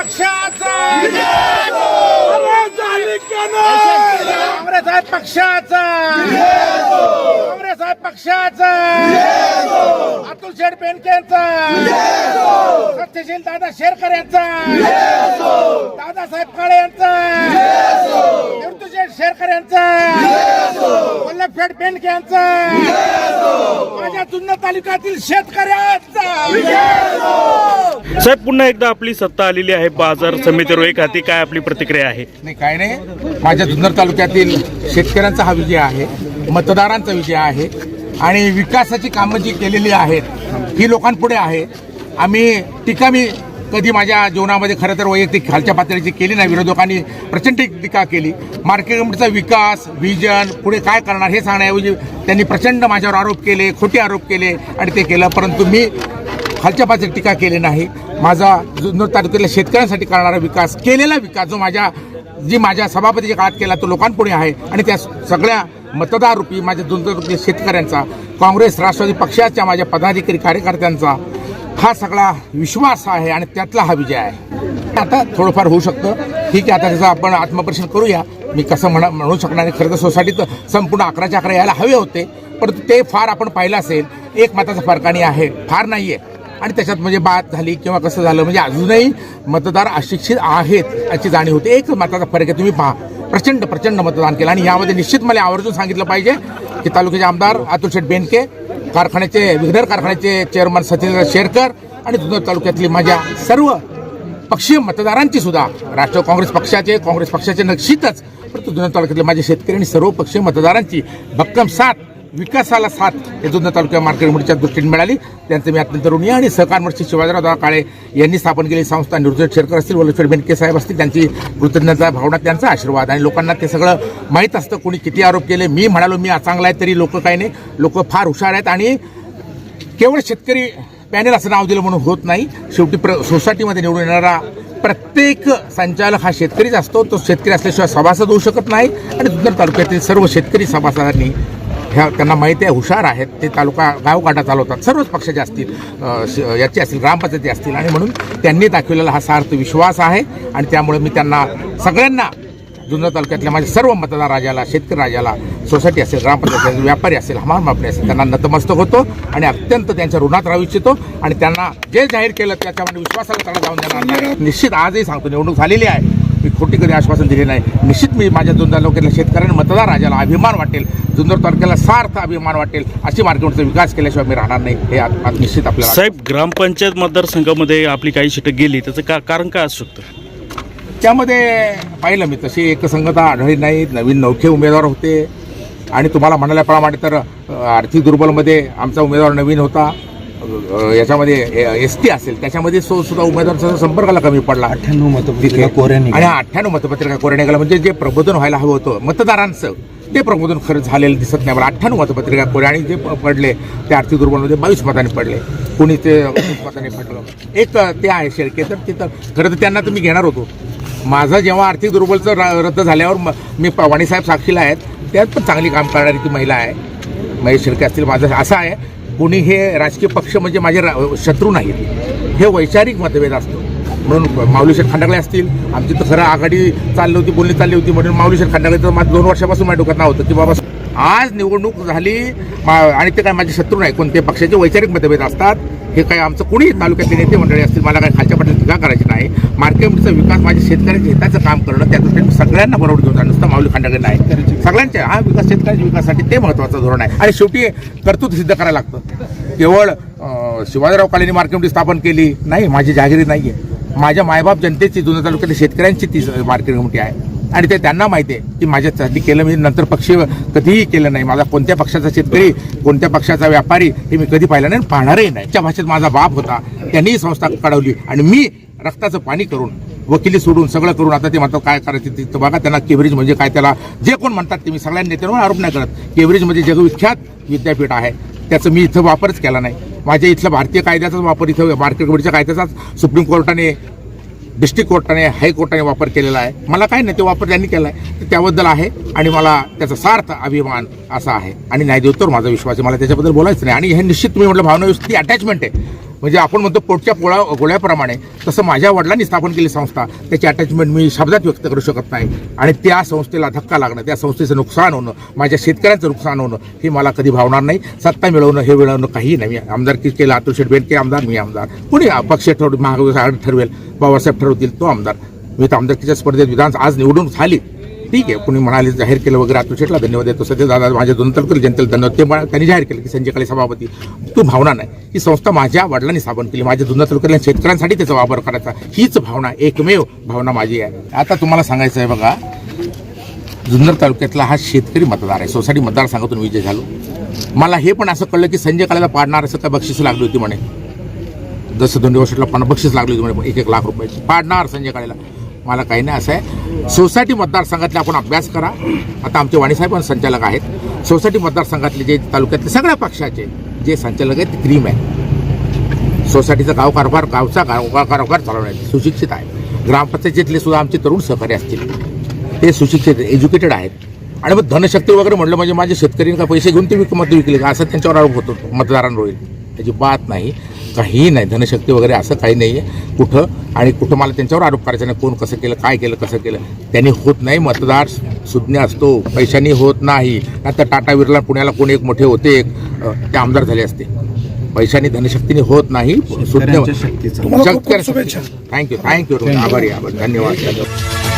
काँग्रेस पक्षाचा का नाही? काँग्रेस आहे पक्षाचा! काँग्रेस आहे पक्षाचा. अतुल शेठ बेनकेंचा सत्यशील दादा शेरकर यांचा. दादासाहेब काळे यांचा. शेठ शेरकर यांचा. वल्लभशेठ बेनके यांचा. माझ्या जुन्नर तालुक्यातील शेतकऱ्यांचा. साहेब पुन्हा एकदा आपली सत्ता आलेली आहे. बाजार समितीवर एक हाती काय आपली प्रतिक्रिया आहे? नाही काय नाही. माझ्या जुन्नर तालुक्यातील शेतकऱ्यांचा हा विजय आहे. मतदारांचा विजय आहे. आणि विकासाची कामं जी केलेली आहेत ही लोकांपुढे आहे. आम्ही टीका मी कधी माझ्या जीवनामध्ये खरं तर वैयक्तिक खालच्या पातळीची केली नाही विरोधकांनी प्रचंड टीका केली. मार्केट कमिटीचा विकास व्हिजन पुढे काय करणार हे सांगण्याऐवजी त्यांनी प्रचंड माझ्यावर आरोप केले खोटे आरोप केले आणि ते केलं. परंतु मी खालच्या पातळीत टीका केली नाही. माझा जुन्नर तालुक्यातल्या शेतकऱ्यांसाठी करणारा विकास केलेला विकास जो माझ्या जी माझ्या सभापतीच्या काळात केला तो लोकांपुढे आहे आणि त्या सगळ्या मतदार रूपी माझ्या जुन्नर शेतकऱ्यांचा काँग्रेस राष्ट्रवादी पक्षाच्या माझ्या पदाधिकारी कार्यकर्त्यांचा हा सगळा विश्वास आहे आणि त्यातला हा विजय आहे. आता थोडंफार होऊ शकतं. ठीक आहे आता त्याचं आपण आत्मपरीक्षण करूया. मी कसं म्हणा म्हणू शकणार नाही खरं तर सोसायटीत संपूर्ण अकराच्या अकरा यायला हवे होते परंतु ते फार आपण पाहिलं असेल एक मताचा फरकाने आहे फार नाही आहे आणि त्याच्यात म्हणजे बात झाली किंवा कसं झालं म्हणजे अजूनही मतदार अशिक्षित आहेत याची जाणीव होते. एक मताचा फरक आहे तुम्ही पहा. प्रचंड प्रचंड मतदान केलं. आणि यामध्ये निश्चित मला आवर्जून सांगितलं पाहिजे की तालुक्याचे आमदार अतुल शेठ बेनके कारखान्याचे विघ्नर कारखान्याचे चेअरमन सचिन शेरकर आणि जुन्नर तालुक्यातली माझ्या सर्व पक्षीय मतदारांची सुद्धा राष्ट्रीय काँग्रेस पक्षाचे काँग्रेस पक्षाचे नक्षीतच परंतु जुन्नर तालुक्यातले माझे शेतकरी आणि सर्व पक्षीय मतदारांची भक्कम साथ विकासाला साथ हे जुन्नर तालुक्या मार्केट कमिटीच्या दृष्टीने मिळाली. त्यांचं मी अत्यंत ऋणी आणि सहकार मंत्री शिवाजीराव दादा काळे यांनी स्थापन केलेली संस्था निवृत्त शेरकर असतील वल्लभेड बेनके साहेब असतील त्यांची कृतज्ञता भावना त्यांचा आशीर्वाद आणि लोकांना ते सगळं माहीत असतं. कोणी किती आरोप केले मी म्हणालो मी चांगला आहे तरी लोक काही नाही. लोक फार हुशार आहेत आणि केवळ शेतकरी पॅनेल असं नाव दिलं म्हणून होत नाही. शेवटी प्र सोसायटीमध्ये निवडून येणारा प्रत्येक संचालक हा शेतकरीच असतो. तो शेतकरी असल्याशिवाय सभासद होऊ शकत नाही. आणि जुन्नर तालुक्यातील सर्व शेतकरी सभासदांनी ह्या त्यांना माहिती आहे हुशार आहेत. ते तालुका गावगाडा चालवतात. सर्वच पक्षाचे असतील श- याचे असतील ग्रामपंचायती असतील आणि म्हणून त्यांनी दाखवलेला हा सार्थ विश्वास आहे. आणि त्यामुळे मी त्यांना सगळ्यांना जुन्नर तालुक्यातल्या माझ्या सर्व मतदार राजाला शेतकरी राजाला सोसायटी असेल ग्रामपंचायत असेल व्यापारी असेल हमाल मापणी असेल त्यांना नतमस्तक होतो आणि अत्यंत त्यांच्या ऋणात राहू इच्छितो. आणि त्यांना जे जाहीर केलं त्याच्यामध्ये विश्वासाला त्याला जाऊन देणार निश्चित आजही सांगतो निवडणूक झालेली आहे. मी खोटी कधी आश्वासन दिले नाही. निश्चित मी माझ्या जुन्नर तालुक्यातल्या शेतकऱ्यांना मतदार राजाला अभिमान वाटेल. जुन्नर तालुक्याला सार्थ अभिमान वाटेल अशी मार्केटचा विकास केल्याशिवाय मी राहणार नाही. हे निश्चित आपल्याला साहेब ग्रामपंचायत मतदारसंघामध्ये आपली काही सीटं गेली त्याचं का कारण काय असू शकतं? त्यामध्ये पाहिलं मी तशी एकसंगता आढळली नाही नवीन नौखे उमेदवार होते. आणि तुम्हाला म्हणाल्याप्रमाणे तर आर्थिक दुर्बलमध्ये आमचा उमेदवार नवीन होता. याच्यामध्ये एस टी असेल त्याच्यामध्ये सो सुद्धा उमेदवारांचा संपर्काला कमी पडला. अठ्ठ्याण्णव मतपत्रिका. कोऱ्याने आणि अठ्ठ्याण्णव मतपत्रिका कोऱ्या निघाला म्हणजे जे प्रबोधन व्हायला हवं होतं मतदारांचं ते प्रबोधन खरं झालेलं दिसत नाही. मला अठ्ठ्याण्णव मतपत्रिका कोऱ्या आणि जे पडले ते आर्थिक दुर्बलमध्ये बावीस मतांनी पडले. कोणी ते मतांनी पडलं. एक ते आहे शेळके तर तिथं खरं तर त्यांना तर मी घेणार होतो. माझं जेव्हा आर्थिक दुर्बलचं रद्द झाल्यावर म- मी पवाणी साहेब साक्षीला आहेत. त्यात पण चांगली काम करणारी ती महिला आहे. महेश शिर्के असतील माझं असं आहे. कोणी हे राजकीय पक्ष म्हणजे माझे रा- शत्रू नाहीत. हे वैचारिक मतभेद असतो. म्हणून माऊलीशेठ खांडागळे असतील आमची तर खरं आघाडी चालली होती बोलणी चालली होती म्हणून माऊलीशेठ खांडागळे तर माझं दोन वर्षापासून माझ्या डोक्यात नाव होतं की बाबा आज निवडणूक झाली मा- आणि ते काय माझे शत्रू नाही कोणते पक्षाचे वैचारिक मतभेद असतात हे काय आमचं कोणी तालुक्यातले नेते मंडळी असतील मला काय खालच्या पट्ट्यात टीका करायची नाही. मार्केटचा विकास माझ्या शेतकऱ्यांच्या हिताचं काम करणं त्या दृष्टीने सगळ्यांना बरोबर घेऊन जाणं नुसतं माऊली खांडाकडे नाही. सगळ्यांच्या हा विकास शेतकऱ्यांच्या विकासासाठी ते महत्त्वाचं धोरण आहे. आणि शेवटी कर्तृत्व सिद्ध करायला लागतं. केवळ शिवाजीराव कालेनी मार्केट स्थापन केली नाही माझी जागिरी नाही आहे माझ्या मायबाप जनतेची जुन्या तालुक्यातल्या शेतकऱ्यांची ती मार्केट कमिटी आहे. आणि ते त्यांना माहिती आहे की माझ्यासाठी केलं मी नंतर पक्ष कधीही केलं नाही. माझा कोणत्या पक्षाचा शेतकरी कोणत्या पक्षाचा व्यापारी हे मी कधी पाहिलं नाही आणि पाहणारही नाही. त्या भाषेत माझा बाप होता त्यांनीही संस्था काढवली आणि मी रक्ताचं पाणी करून वकिली सोडून सगळं करून आता ते म्हणतात काय करायचं तिथं बघा त्यांना केव्हरेज म्हणजे काय त्याला जे कोण म्हणतात ते मी सगळ्या नेत्यांवर आरोप नाही करत. केव्हरेज म्हणजे जगविख्यात विद्यापीठ आहे. त्याचं मी इथं वापरच केला नाही. माझ्या इथलं भारतीय कायद्याचाच वापर इथं मार्केट कायद्याचाच सुप्रीम कोर्टाने डिस्ट्रिक्ट कोर्टाने हायकोर्टाने वापर केलेला आहे. मला काय नाही ते वापर त्यांनी केला आहे त्याबद्दल आहे आणि मला त्याचा सार्थ अभिमान असा आहे. आणि न्यायदेवतेवर माझा विश्वास आहे. मला त्याच्याबद्दल बोलायचं नाही. आणि हे निश्चित तुम्ही म्हटलं भावना अटॅचमेंट आहे. म्हणजे आपण म्हणतो पोटच्या पोळा गोळ्याप्रमाणे तसं माझ्या वडिलांनी स्थापन केली संस्था. त्याची अटॅचमेंट मी शब्दात व्यक्त करू शकत नाही. आणि त्या संस्थेला धक्का लागणं त्या संस्थेचं नुकसान होणं माझ्या शेतकऱ्यांचं नुकसान होणं हे मला कधी भावणार नाही. सत्ता मिळवणं हे मिळवणं काही नाही. मी आमदारकी केलं अतुल शेठ बेनके आमदार मी आमदार. कुणी पक्ष ठरवून महाविकास आघाडी ठरवेल बाबासाहेब ठरवतील तो आमदार. मी तर आमदारकीच्या स्पर्धेत विधान आज निवडून झाली. ठीक आहे. कुणी म्हणाले जाहीर केलं वगैरे अतुल धन्यवाद देतो. सध्या दादा माझ्या दोन तलकर जनतेला धन्यवाद. ते त्यांनी जाहीर केलं की संजय काळे सभापती. तू भावना नाही. ही संस्था माझ्या वडिलांनी स्थापन केली. माझ्या जुन्नर तालुक्यातल्या शेतकऱ्यांसाठी त्याचा वापर करायचा. हीच भावना एकमेव भावना माझी आहे. आता तुम्हाला सांगायचं आहे बघा जुन्नर तालुक्यातला हा शेतकरी मतदार आहे. सोसायटी मतदारसंघातून विजय झालो. मला हे पण असं कळलं की संजय काळेला पाडणार असं काय बक्षीस लागली होती म्हणे. जसं दोन वर्षाला पण बक्षीस लागली होती म्हणे एक एक लाख रुपयाची पाडणार संजय काळेला. मला काही नाही असं आहे. सोसायटी मतदारसंघातले आपण अभ्यास करा. आता आमचे वाणीसाहेब पण संचालक आहेत. सोसायटी मतदारसंघातले जे तालुक्यातले सगळ्या पक्षाचे जे संचालक आहेत ते क्रीम आहे. सोसायटीचा गाव कारभार गावचा गाव कारभार चालवण्याचे सुशिक्षित आहे. ग्रामपंचायतीतले सुद्धा आमचे तरुण सहकारी असतील. ते सुशिक्षित एज्युकेटेड आहेत. आणि मग धनशक्ती वगैरे म्हटलं म्हणजे माझे शेतकरी का पैसे घेऊन ते विक मत विकले का? असं त्यांच्यावर आरोप होतो. मतदारांवर त्याची बात नाही. काही नाही. धनशक्ती वगैरे असं काही नाही आहे कुठं आणि कुठं मला त्यांच्यावर आरोप करायचा नाही. कोण कसं केलं काय केलं कसं केलं. त्यांनी होत नाही. मतदार सुज्ञ असतो. पैशांनी होत नाही. आता टाटा बिर्ला पुण्याला कोण एक मोठे होते एक ते आमदार झाले असते. पैशांनी धनशक्तीने होत नाही. सुज्ञ शुभेच्छा. थँक्यू थँक्यू आभारी आभार. धन्यवाद.